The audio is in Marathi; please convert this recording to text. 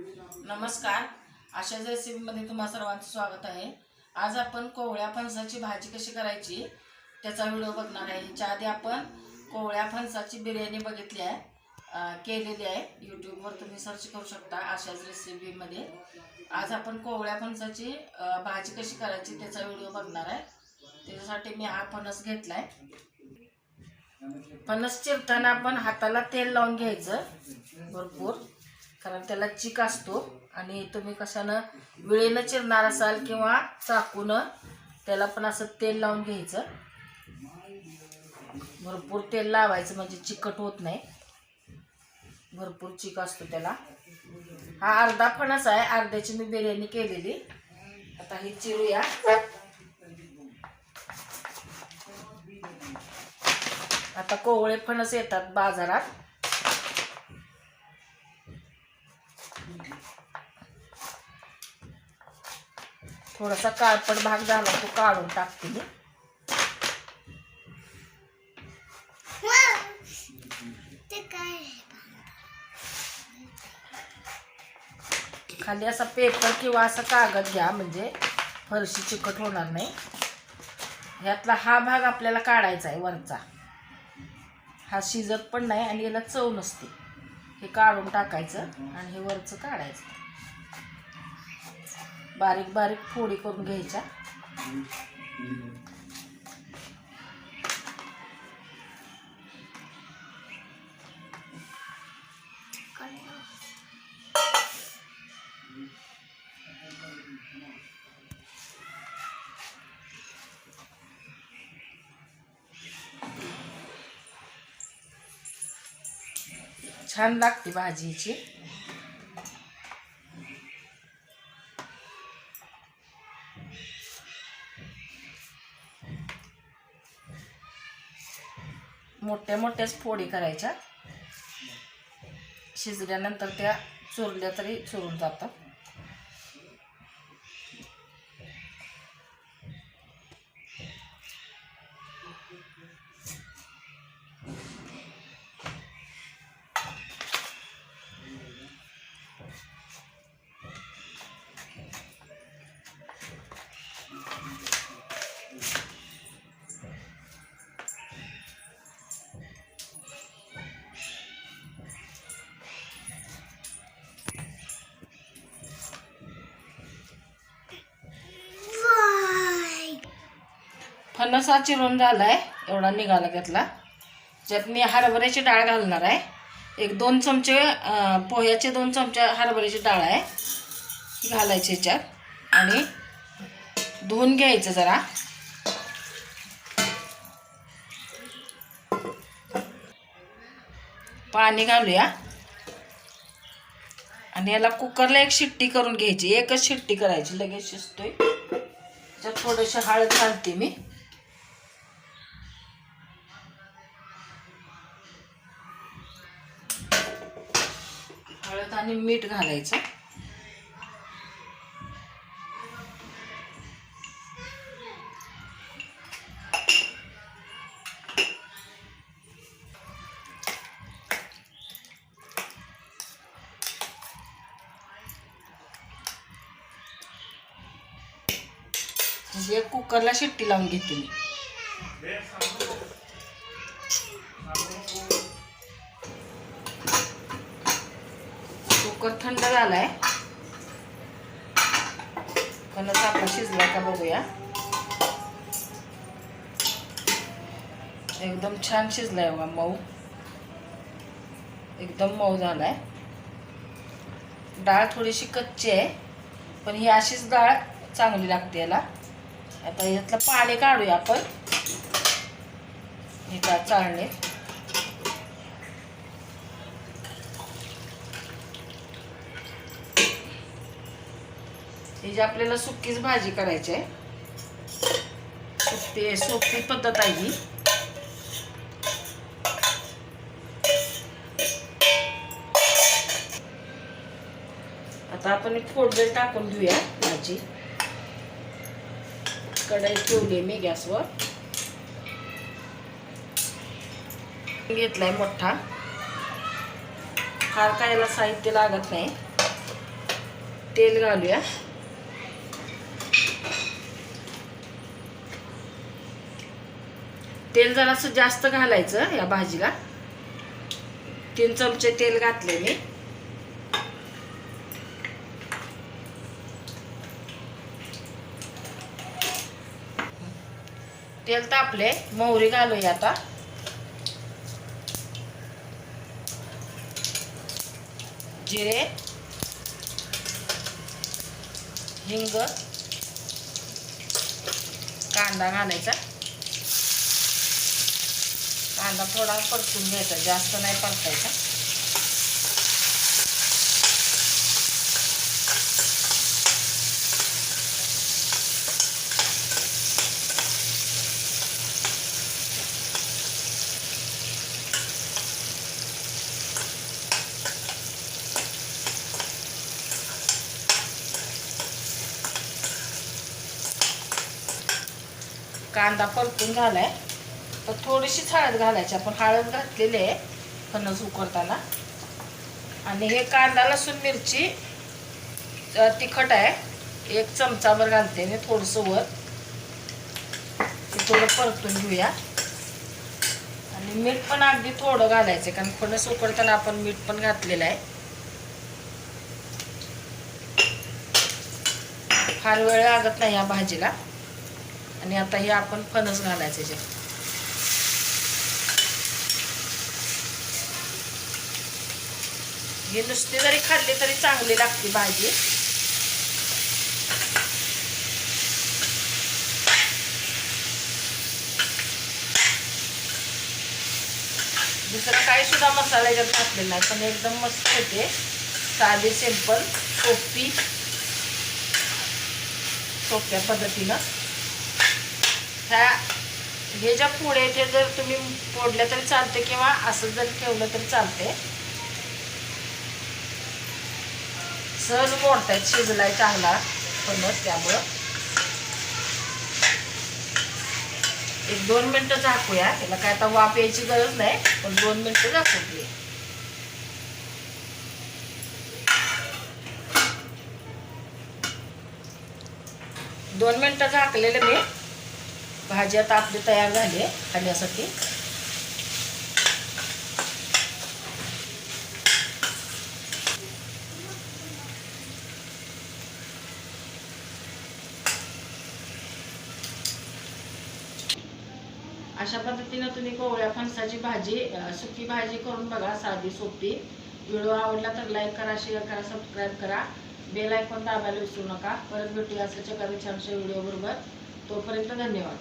नमस्कार. अशाच रेसिपीमध्ये तुम्हा सर्वांचं स्वागत आहे. आज आपण कोवळ्या फणसाची भाजी कशी करायची त्याचा व्हिडिओ बघणार आहे. ह्याच्या आधी आपण कोवळ्या फणसाची बिर्याणी बघितली आहे केलेली आहे. यूट्यूबवर तुम्ही सर्च करू शकता अशाच रेसिपीमध्ये आज आपण कोवळ्या फणसाची भाजी कशी करायची त्याचा व्हिडिओ बघणार आहे. त्याच्यासाठी मी हा फणस घेतला आहे फणस चिरताना आपण हाताला तेल लावून घ्यायचं भरपूर. कारण त्याला चिक असतो आणि तुम्ही कशानं वेळेनं चिरणार असाल किंवा चाकूनं त्याला पण असं तेल लावून घ्यायचं. भरपूर तेल लावायचं म्हणजे चिकट होत नाही. भरपूर चिक असतो त्याला. हा अर्धा फणस आहे अर्ध्याची मी बिर्याणी केलेली. आता ही चिरूया. आता कोवळे फणस येतात बाजारात. थोडासा काळपट भाग झाला तो काढून टाकते मी. खाली असा पेपर किंवा असा कागद घ्या म्हणजे फरशी चिकट होणार नाही. ह्यातला हा भाग आपल्याला काढायचा आहे वरचा. हा शिजत पण नाही आणि याला चव नसते. हे काढून टाकायचं आणि हे वरचं काढायचं. बारीक बारीक फोडी करून घ्यायच्या. छान लागते भाजीची. मोठ्या मोठ्याच फोडी करायच्या. शिजल्यानंतर त्या चुरल्या तरी चुरून जातात. नसा चिरून झाला आहे एवढा निघाला घेतला ज्यात मी हरभऱ्याची डाळ घालणार आहे. एक दोन चमचे पोह्याचे दोन चमचे हरभऱ्याची डाळ आहे. ती घालायची याच्यात. आणि धुवून घ्यायचं जरा. पाणी घालूया. आणि याला कुकरला एक शिट्टी करून घ्यायची. एकच शिट्टी करायची. लगेच शिजतोय. त्याच्यात थोडीशी हळद घालते मी. आणि मीठ घालायचं. म्हणजे एक कुकरला शिट्टी लावून घेते मी. कुकर थंड झालाय. कणस आपला शिजला का बघूया. एकदम छान शिजलाय बघा मऊ. एकदम मऊ झालाय. डाळ थोडीशी कच्ची आहे पण ही अशीच डाळ चांगली लागते याला. आता यातलं पाणी काढूया आपण. हे डाळ चाळणे ही जी आपल्याला सुकीच भाजी करायची आहे. सोपी सोपी पद्धत आहे ही. आता आपण एक फोडणी टाकून घेऊया भाजी. कढई ठेवली मी गॅसवर. घेतलाय मोठा. फार कायला साहित्य लागत नाही. तेल घालूया. तेल जरासं जास्त घालायचं या भाजीला. तीन चमचे तेल घातले मी. तेल तापले मोहरी घालूया आता. जिरे हिंग कांदा घालायचा. कांदा थोडा परतून घ्यायचा जास्त नाही परतायचा. कांदा परतून झालाय. तर थोडीशीच हळद घालायची. आपण हळद घातलेली आहे फणस उकडताना. आणि हे कांदा लसूण मिरची तिखट आहे. एक चमचाभर घालते मी थोडंसं वर. ते थोडं परतून घेऊया. आणि मीठ पण अगदी थोडं घालायचं कारण फणस उकडताना आपण मीठ पण घातलेलं आहे. फार वेळ लागत नाही या भाजीला. आणि आता हे आपण फणस घालायचे जे हे नुसते जरी खाल्ले तरी चांगली लागते भाजी. दुसरा काही सुद्धा मसाला याच्यात घातलेला नाही पण एकदम मस्त होते साधी सिंपल सोपी सोप्या पद्धतीनं. ह्या हे ज्या पुढे ते जर तुम्ही फोडल्या तरी चालते किंवा असं जर ठेवलं तरी चालते. सहज मोडतायत शिजलाय चांगला. फणस त्यामुळं एक दोन मिनटं झाकूया. त्याला काय आता वाफ यायची गरज नाही पण दोन मिनटं झाकून घेऊया दोन मिनटं झाकलेलं मी. भाजी आता आपली तयार झाली खाण्यासाठी. अशा पद्धतीनं तुम्ही कोवळ्या फणसाची भाजी सुकी भाजी करून बघा साधी सोपी. व्हिडिओ आवडला तर लाईक करा शेअर करा सबस्क्राईब करा. बेल आयकॉन दाबायला विसरू नका. परत भेटूया असल्याच्या कमी छानशा व्हिडिओ बरोबर तोपर्यंत धन्यवाद.